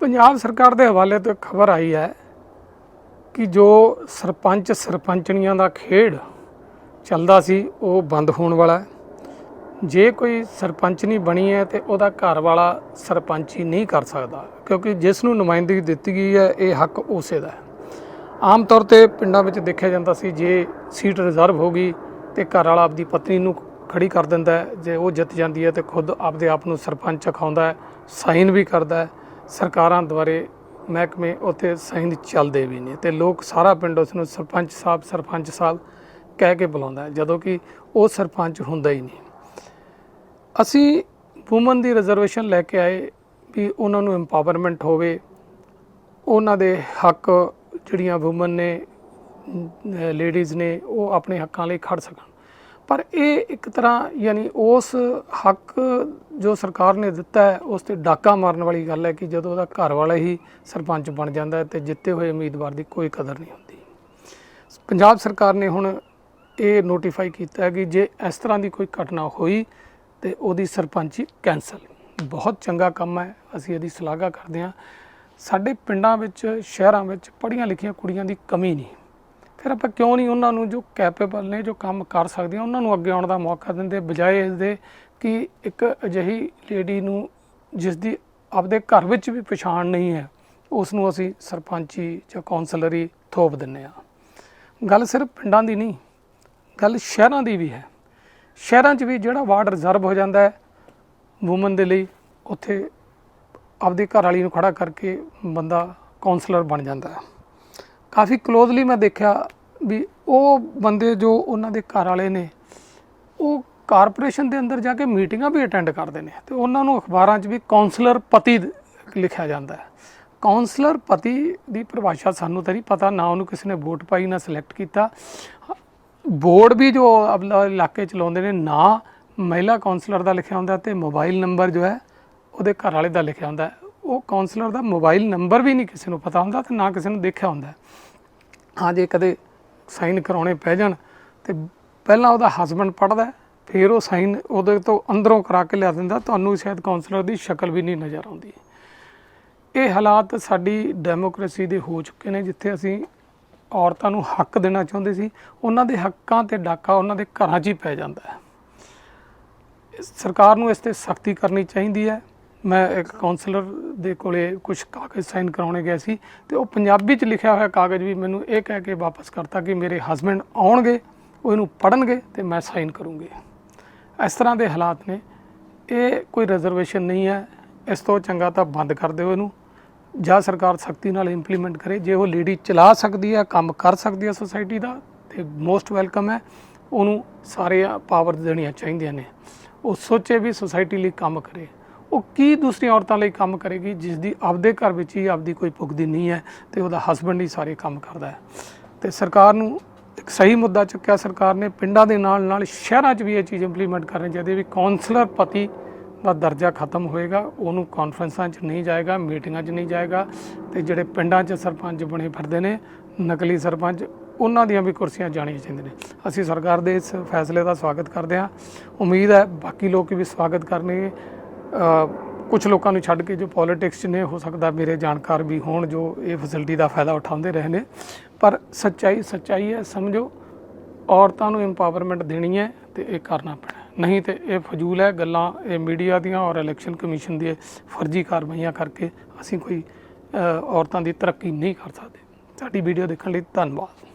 ਪੰਜਾਬ ਸਰਕਾਰ ਦੇ ਹਵਾਲੇ ਤੋਂ ਖਬਰ ਆਈ ਹੈ ਕਿ ਜੋ ਸਰਪੰਚ ਸਰਪੰਚਣੀਆਂ ਦਾ ਖੇਡ ਚੱਲਦਾ ਸੀ, ਉਹ ਬੰਦ ਹੋਣ ਵਾਲਾ ਹੈ। ਜੇ ਕੋਈ ਸਰਪੰਚ ਨਹੀਂ ਬਣੀ ਹੈ ਤੇ ਉਹਦਾ ਘਰ ਵਾਲਾ ਸਰਪੰਚੀ ਨਹੀਂ ਕਰ ਸਕਦਾ, ਕਿਉਂਕਿ ਜਿਸ ਨੂੰ ਨੁਮਾਇੰਦਗੀ ਦਿੱਤੀ ਗਈ ਹੈ, ਇਹ ਹੱਕ ਉਸੇ ਦਾ ਹੈ। ਆਮ ਤੌਰ ਤੇ ਪਿੰਡਾਂ ਵਿੱਚ ਦੇਖਿਆ ਜਾਂਦਾ ਸੀ, ਜੇ ਸੀਟ ਰਿਜ਼ਰਵ ਹੋ ਗਈ ਤੇ ਘਰ ਵਾਲਾ ਆਪਦੀ ਪਤਨੀ ਨੂੰ ਖੜੀ ਕਰ ਦਿੰਦਾ ਜੇ ਉਹ ਜਿੱਤ ਜਾਂਦੀ ਹੈ ਤੇ ਖੁਦ ਆਪਦੇ ਆਪ ਨੂੰ ਸਰਪੰਚ ਅਖਾਉਂਦਾ ਹੈ, ਸਾਈਨ ਵੀ ਕਰਦਾ ਹੈ। ਸਰਕਾਰਾਂ ਦੁਆਰੇ ਮਹਿਕਮੇ ਉੱਥੇ ਸਾਈਨ ਚੱਲਦੇ ਵੀ ਨੇ ਤੇ ਲੋਕ ਸਾਰਾ ਪਿੰਡ ਉਸ ਨੂੰ ਸਰਪੰਚ ਸਾਹਿਬ ਸਰਪੰਚ ਸਾਹਿਬ ਕਹਿ ਕੇ ਬੁਲਾਉਂਦਾ ਜਦੋਂ ਕਿ ਉਹ ਸਰਪੰਚ ਹੁੰਦਾ ਹੀ ਨਹੀਂ। ਅਸੀਂ ਵੂਮਨ ਦੀ ਰਿਜ਼ਰਵੇਸ਼ਨ ਲੈ ਕੇ ਆਏ ਵੀ ਉਹਨਾਂ ਨੂੰ ਐਮਪਾਵਰਮੈਂਟ ਹੋਵੇ। ਉਹਨਾਂ ਦੇ ਹੱਕ ਜਿਹੜੀਆਂ ਵੂਮਨ ਨੇ ਲੇਡੀਜ਼ ਨੇ, ਉਹ ਆਪਣੇ ਹੱਕਾਂ ਲਈ ਖੜ ਸਕਣ। ਪਰ ਇਹ ਇੱਕ ਤਰ੍ਹਾਂ ਯਾਨੀ ਉਸ ਹੱਕ ਜੋ ਸਰਕਾਰ ਨੇ ਦਿੱਤਾ ਹੈ, ਉਸ ਤੇ ਡਾਕਾ ਮਾਰਨ ਵਾਲੀ ਗੱਲ ਹੈ ਕਿ ਜਦੋਂ ਉਹਦਾ ਘਰ ਵਾਲਾ ਹੀ ਸਰਪੰਚ ਬਣ ਜਾਂਦਾ ਹੈ ਤੇ ਜਿੱਤੇ ਹੋਏ ਉਮੀਦਵਾਰ ਦੀ ਕੋਈ ਕਦਰ ਨਹੀਂ ਹੁੰਦੀ। ਪੰਜਾਬ ਸਰਕਾਰ ਨੇ ਹੁਣ ਇਹ ਨੋਟੀਫਾਈ ਕੀਤਾ ਹੈ ਕਿ ਜੇ ਇਸ ਤਰ੍ਹਾਂ ਦੀ ਕੋਈ ਘਟਨਾ ਹੋਈ ਤੇ ਉਹਦੀ ਸਰਪੰਚੀ ਕੈਂਸਲ ਬਹੁਤ ਚੰਗਾ ਕੰਮ ਹੈ, ਅਸੀਂ ਇਹਦੀ ਸ਼ਲਾਘਾ ਕਰਦੇ ਹਾਂ। ਸਾਡੇ ਪਿੰਡਾਂ ਵਿੱਚ, ਸ਼ਹਿਰਾਂ ਵਿੱਚ ਪੜ੍ਹੀਆਂ ਲਿਖੀਆਂ ਕੁੜੀਆਂ ਦੀ ਕਮੀ ਨਹੀਂ। ਫਿਰ ਆਪਾਂ ਕਿਉਂ ਨਹੀਂ ਉਹਨਾਂ ਨੂੰ ਜੋ ਕੈਪੇਬਲ ਨੇ, ਜੋ ਕੰਮ ਕਰ ਸਕਦੇ ਸਕਦੀਆਂ ਉਹਨਾਂ ਨੂੰ ਅੱਗੇ ਆਉਣ ਦਾ ਮੌਕਾ ਦਿੰਦੇ, ਬਜਾਏ ਇਸ ਦੇ ਕਿ ਇੱਕ ਅਜਿਹੀ ਲੇਡੀ ਨੂੰ ਜਿਸ ਦੀ ਆਪਦੇ ਘਰ ਵਿੱਚ ਵੀ ਪਛਾਣ ਨਹੀਂ ਹੈ ਉਸ ਨੂੰ ਅਸੀਂ ਸਰਪੰਚੀ ਜਾਂ ਕੌਂਸਲਰੀ ਥੋਪ ਦਿੰਨੇ ਆ ਗੱਲ ਸਿਰਫ ਪਿੰਡਾਂ ਦੀ ਨਹੀਂ, ਗੱਲ ਸ਼ਹਿਰਾਂ ਦੀ ਵੀ ਹੈ। ਸ਼ਹਿਰਾਂ 'ਚ ਵੀ ਜਿਹੜਾ ਵਾਰਡ ਰਿਜ਼ਰਵ ਹੋ ਜਾਂਦਾ ਹੈ ਵੂਮਨ ਦੇ ਲਈ ਉੱਥੇ ਆਪਦੀ ਘਰ ਵਾਲੀ ਨੂੰ ਖੜਾ ਕਰਕੇ ਬੰਦਾ ਕਾਉਂਸਲਰ ਬਣ ਜਾਂਦਾ ਹੈ। ਕਾਫੀ ਕਲੋਜ਼ਲੀ ਮੈਂ ਦੇਖਿਆ ਵੀ ਉਹ ਬੰਦੇ ਜੋ ਉਹਨਾਂ ਦੇ ਘਰ ਵਾਲੇ ਨੇ, ਉਹ ਕਾਰਪੋਰੇਸ਼ਨ ਦੇ ਅੰਦਰ ਜਾ ਕੇ ਮੀਟਿੰਗਾਂ ਵੀ ਅਟੈਂਡ ਕਰਦੇ ਨੇ ਤੇ ਉਹਨਾਂ ਨੂੰ ਅਖਬਾਰਾਂ 'ਚ ਵੀ ਕਾਉਂਸਲਰ ਪਤੀ ਲਿਖਿਆ ਜਾਂਦਾ ਹੈ। ਕਾਉਂਸਲਰ ਪਤੀ ਦੀ ਪਰਿਭਾਸ਼ਾ ਸਾਨੂੰ ਤਾਂ ਨਹੀਂ ਪਤਾ, ਨਾ ਉਹਨੂੰ ਕਿਸੇ ਨੇ ਵੋਟ ਪਾਈ, ਨਾ ਸਿਲੈਕਟ ਕੀਤਾ। ਬੋਰਡ ਵੀ ਜੋ ਆਪਣਾ ਇਲਾਕੇ ਚਲਾਉਂਦੇ ਨੇ, ਨਾ ਮਹਿਲਾ ਕਾਉਂਸਲਰ ਦਾ ਲਿਖਿਆ ਹੁੰਦਾ ਤੇ ਮੋਬਾਈਲ ਨੰਬਰ ਜੋ ਹੈ, ਉਹਦੇ ਘਰ ਵਾਲੇ ਦਾ ਲਿਖਿਆ ਹੁੰਦਾ ਉਹ ਕਾਉਂਸਲਰ ਦਾ ਮੋਬਾਈਲ ਨੰਬਰ ਵੀ ਨਹੀਂ ਕਿਸੇ ਨੂੰ ਪਤਾ ਹੁੰਦਾ ਤੇ ਨਾ ਕਿਸੇ ਨੂੰ ਦੇਖਿਆ ਹੁੰਦਾ ਹਾਂ, ਜੇ ਕਦੇ ਸਾਈਨ ਕਰਾਉਣੇ ਪੈ ਜਾਣ ਤੇ ਪਹਿਲਾਂ ਉਹਦਾ ਹਸਬੰਡ ਪੜਦਾ ਫਿਰ ਉਹ ਸਾਈਨ ਉਹਦੇ ਤੋਂ ਅੰਦਰੋਂ ਕਰਾ ਕੇ ਲਿਆ ਦਿੰਦਾ, ਤੁਹਾਨੂੰ ਸ਼ਾਇਦ ਕਾਉਂਸਲਰ ਦੀ ਸ਼ਕਲ ਵੀ ਨਹੀਂ ਨਜ਼ਰ ਆਉਂਦੀ। ਇਹ ਹਾਲਾਤ ਸਾਡੀ ਡੈਮੋਕ੍ਰੇਸੀ ਦੇ ਹੋ ਚੁੱਕੇ ਨੇ, ਜਿੱਥੇ ਅਸੀਂ ਔਰਤਾਂ ਨੂੰ ਹੱਕ ਦੇਣਾ ਚਾਹੁੰਦੇ ਸੀ, ਉਹਨਾਂ ਦੇ ਹੱਕਾਂ ਤੇ ਡਾਕਾ ਉਹਨਾਂ ਦੇ ਘਰਾਂ 'ਚ ਹੀ ਪੈ ਜਾਂਦਾ ਹੈ। ਸਰਕਾਰ ਨੂੰ ਇਸ ਤੇ ਸਖਤੀ ਕਰਨੀ ਚਾਹੀਦੀ ਹੈ। ਮੈਂ ਇੱਕ ਕਾਉਂਸਲਰ ਦੇ ਕੋਲੇ ਕੁਝ ਕਾਗਜ਼ ਸਾਈਨ ਕਰਾਉਣੇ ਗਿਆ ਸੀ ਤੇ ਉਹ ਪੰਜਾਬੀ 'ਚ ਲਿਖਿਆ ਹੋਇਆ ਕਾਗਜ਼ ਵੀ ਮੈਨੂੰ ਇਹ ਕਹਿ ਕੇ ਵਾਪਸ ਕਰਤਾ ਕਿ ਮੇਰੇ ਹਸਬੰਡ ਆਉਣਗੇ, ਉਹ ਇਹਨੂੰ ਪੜਨਗੇ ਤੇ ਮੈਂ ਸਾਈਨ ਕਰੂੰਗੀ। ਇਸ ਤਰ੍ਹਾਂ ਦੇ ਹਾਲਾਤ ਨੇ। ਇਹ ਕੋਈ ਰਿਜ਼ਰਵੇਸ਼ਨ ਨਹੀਂ ਹੈ। ਇਸ ਤੋਂ ਚੰਗਾ ਤਾਂ ਬੰਦ ਕਰ ਦਿਓ ਇਹਨੂੰ। ਜਾਂ ਸਰਕਾਰ ਸਖਤੀ ਨਾਲ ਇੰਪਲੀਮੈਂਟ ਕਰੇ। ਜੇ ਉਹ ਲੇਡੀ ਚਲਾ ਸਕਦੀ ਹੈ, ਕੰਮ ਕਰ ਸਕਦੀ ਹੈ ਸੋਸਾਇਟੀ ਦਾ, ਤੇ ਮੋਸਟ ਵੈਲਕਮ ਹੈ। ਉਹਨੂੰ ਸਾਰੇ ਪਾਵਰ ਦੇਣੀਆਂ ਚਾਹੀਦੀਆਂ ਨੇ। ਉਹ ਸੋਚੇ ਵੀ ਸੋਸਾਇਟੀ ਲਈ ਕੰਮ ਕਰੇ। ਉਹ ਕੀ ਦੂਸਰੀਆਂ ਔਰਤਾਂ ਲਈ ਕੰਮ ਕਰੇਗੀ ਜਿਸ ਦੀ ਆਪਦੇ ਘਰ ਵਿੱਚ ਹੀ ਆਪਦੀ ਕੋਈ ਪੁੱਗਦੀ ਨਹੀਂ ਹੈ ਤੇ ਉਹਦਾ ਹਸਬੰਡ ਹੀ ਸਾਰੇ ਕੰਮ ਕਰਦਾ ਹੈ। ਤੇ ਸਰਕਾਰ ਨੂੰ ਇੱਕ ਸਹੀ ਮੁੱਦਾ ਚੁੱਕਿਆ, ਸਰਕਾਰ ਨੇ ਪਿੰਡਾਂ ਦੇ ਨਾਲ ਨਾਲ ਸ਼ਹਿਰਾਂ 'ਚ ਵੀ ਇਹ ਚੀਜ਼ ਇੰਪਲੀਮੈਂਟ ਕਰਨੀ ਚਾਹੀਦੀ ਵੀ ਕਾਉਂਸਲਰ ਪਤੀ ਦਾ ਦਰਜਾ ਖਤਮ ਹੋਏਗਾ, ਉਹਨੂੰ ਕਾਨਫਰੰਸਾਂ 'ਚ ਨਹੀਂ ਜਾਏਗਾ, ਮੀਟਿੰਗਾਂ 'ਚ ਨਹੀਂ ਜਾਏਗਾ ਤੇ ਜਿਹੜੇ ਪਿੰਡਾਂ 'ਚ ਸਰਪੰਚ ਬਣੇ ਫਿਰਦੇ ਨੇ, ਨਕਲੀ ਸਰਪੰਚ, ਉਹਨਾਂ ਦੀਆਂ ਵੀ ਕੁਰਸੀਆਂ ਜਾਣੀਆਂ ਚਾਹੀਦੀਆਂ ਨੇ। ਅਸੀਂ ਸਰਕਾਰ ਦੇ ਇਸ ਫੈਸਲੇ ਦਾ ਸਵਾਗਤ ਕਰਦੇ ਹਾਂ। ਉਮੀਦ ਹੈ ਬਾਕੀ ਲੋਕ ਵੀ ਸਵਾਗਤ ਕਰਨਗੇ। ਕੁਝ ਲੋਕਾਂ ਨੂੰ ਛੱਡ ਕੇ ਜੋ ਪੋਲਿਟਿਕਸ 'ਚ ਨੇ, ਹੋ ਸਕਦਾ ਮੇਰੇ ਜਾਣਕਾਰ ਵੀ ਹੋਣ, ਜੋ ਇਹ ਫੈਸਿਲਿਟੀ ਦਾ ਫਾਇਦਾ ਉਠਾਉਂਦੇ ਰਹੇ ਨੇ। ਪਰ ਸੱਚਾਈ ਸੱਚਾਈ ਹੈ, ਸਮਝੋ, ਔਰਤਾਂ ਨੂੰ ਇੰਪਾਵਰਮੈਂਟ ਦੇਣੀ ਹੈ ਤੇ ਇਹ ਕਰਨਾ ਪੈਣਾ ਨਹੀਂ ਤੇ ਇਹ ਫਜ਼ੂਲ ਹੈ, ਗੱਲਾਂ ਇਹ ਮੀਡੀਆ ਦੀਆਂ ਔਰ ਇਲੈਕਸ਼ਨ ਕਮਿਸ਼ਨ ਦੀ ਫਰਜ਼ੀ ਕਾਰਵਾਈਆਂ ਕਰਕੇ ਅਸੀਂ ਕੋਈ ਔਰਤਾਂ ਦੀ ਤਰੱਕੀ ਨਹੀਂ ਕਰ ਸਕਦੇ। ਸਾਡੀ ਵੀਡੀਓ ਦੇਖਣ ਲਈ ਧੰਨਵਾਦ।